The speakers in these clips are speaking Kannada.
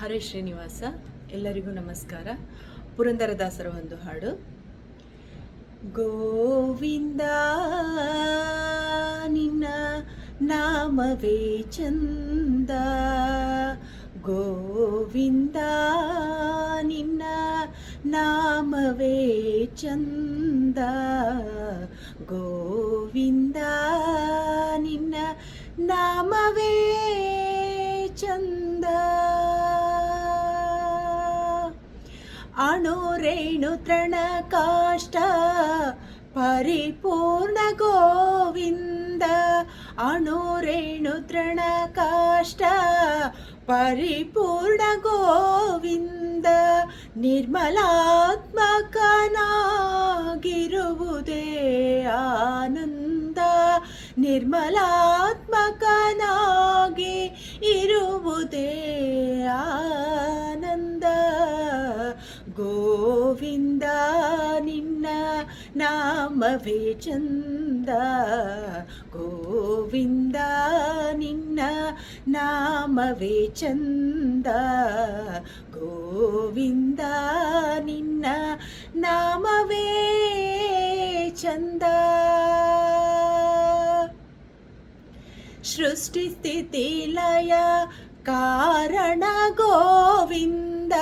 ಹರೇ ಶ್ರೀನಿವಾಸ, ಎಲ್ಲರಿಗೂ ನಮಸ್ಕಾರ. ಪುರಂದರದಾಸರ ಒಂದು ಹಾಡು. ಗೋವಿಂದ, ನಿನ್ನ ನಾಮವೇ ಚಂದ. ಗೋವಿಂದ, ನಿನ್ನ ನಾಮವೇ ಚಂದ. ಗೋವಿಂದ, ನಿನ್ನ ನಾಮವೇ ಚಂದ. ಅಣುರೇಣು ತೃಣ ಕಾಷ್ಟ ಪರಿಪೂರ್ಣ ಗೋವಿಂದ. ಅಣುರೇಣು ತೃಣ ಕಾಷ್ಟ ಪರಿಪೂರ್ಣ ಗೋವಿಂದ. ನಿರ್ಮಲಾತ್ಮಕನಾಗಿರುವುದೇ ಆನಂದ. ನಿರ್ಮಲಾತ್ಮಕನಾಗಿ ಇರುವುದೇ ಗೋವಿಂದ ನಿನ್ನ ನಾಮವೇ ಚಂದ ಗೋವಿಂದ ನಿನ್ನ ನಾಮವೇ ಚಂದ ಗೋವಿಂದ ನಿನ್ನ ನಾಮವೇ ಸೃಷ್ಟಿ ಸ್ಥಿತಿ ಲಯ ಕಾರಣ ಗೋವಿಂದ.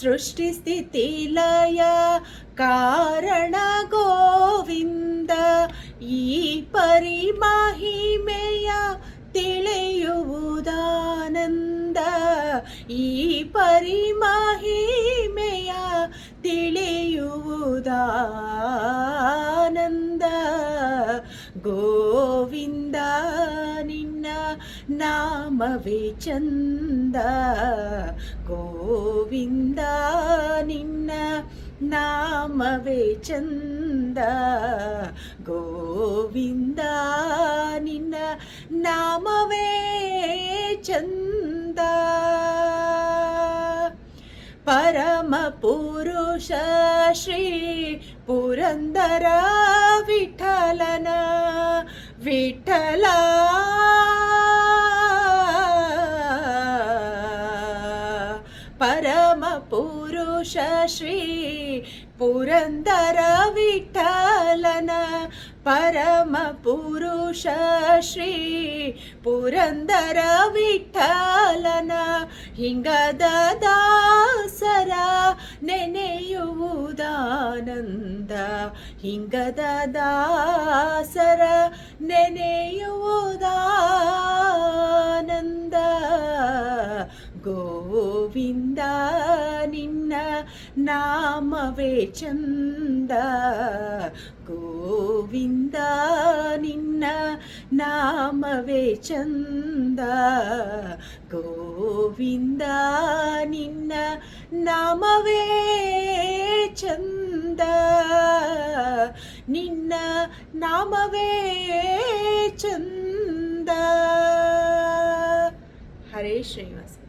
ಸೃಷ್ಟಿ ಸ್ಥಿತಿ ಲಯ ಕಾರಣ ಗೋವಿಂದ. ಈ ಪರಿಮಹಿಮೆಯ ತಿಳಿಯುವುದಾನಂದ. ಈ ಪರಿಮಹಿಮೆಯ ತಿಳಿಯುವುದಾನಂದ. ಗೋ ನಾಮವೇ ಚಂದ ಗೋವಿಂದ ನಿನ್ನ ನಾಮವೇ ಚಂದ ಗೋವಿಂದ ನಿನ್ನ ನಾಮವೇ ಚಂದ ಪರಮ ಪುರುಷ ಶ್ರೀ ಪುರಂದರ ವಿಠಲನ ವಿಠಲ ಪರಮ ಪುರುಷ ಶ್ರೀ ಪುರಂದರ ವಿಠಲನ. ಪರಮ ಪುರುಷ ಶ್ರೀ ಪುರಂದರ ವಿಠಲನ. ಹಿಂಗದ ದಾಸರ ನೆನೆಯುವುದಾನಂದ. ಹಿಂಗದ ದಾಸರ ನೆನೆಯುವುದಾನಂದ. ಗೋವಿಂದ ನಿನ್ನ ನಾಮವೇ ಚಂದ ಗೋವಿಂದ ನಿನ್ನ ನಾಮವೇ ಚಂದ ಗೋವಿಂದ ನಿನ್ನ ನಾಮವೇ ಚಂದ ನಿನ್ನ ನಾಮವೇ ಚಂದ ಹರೇ ಶ್ರೀನಿವಾಸ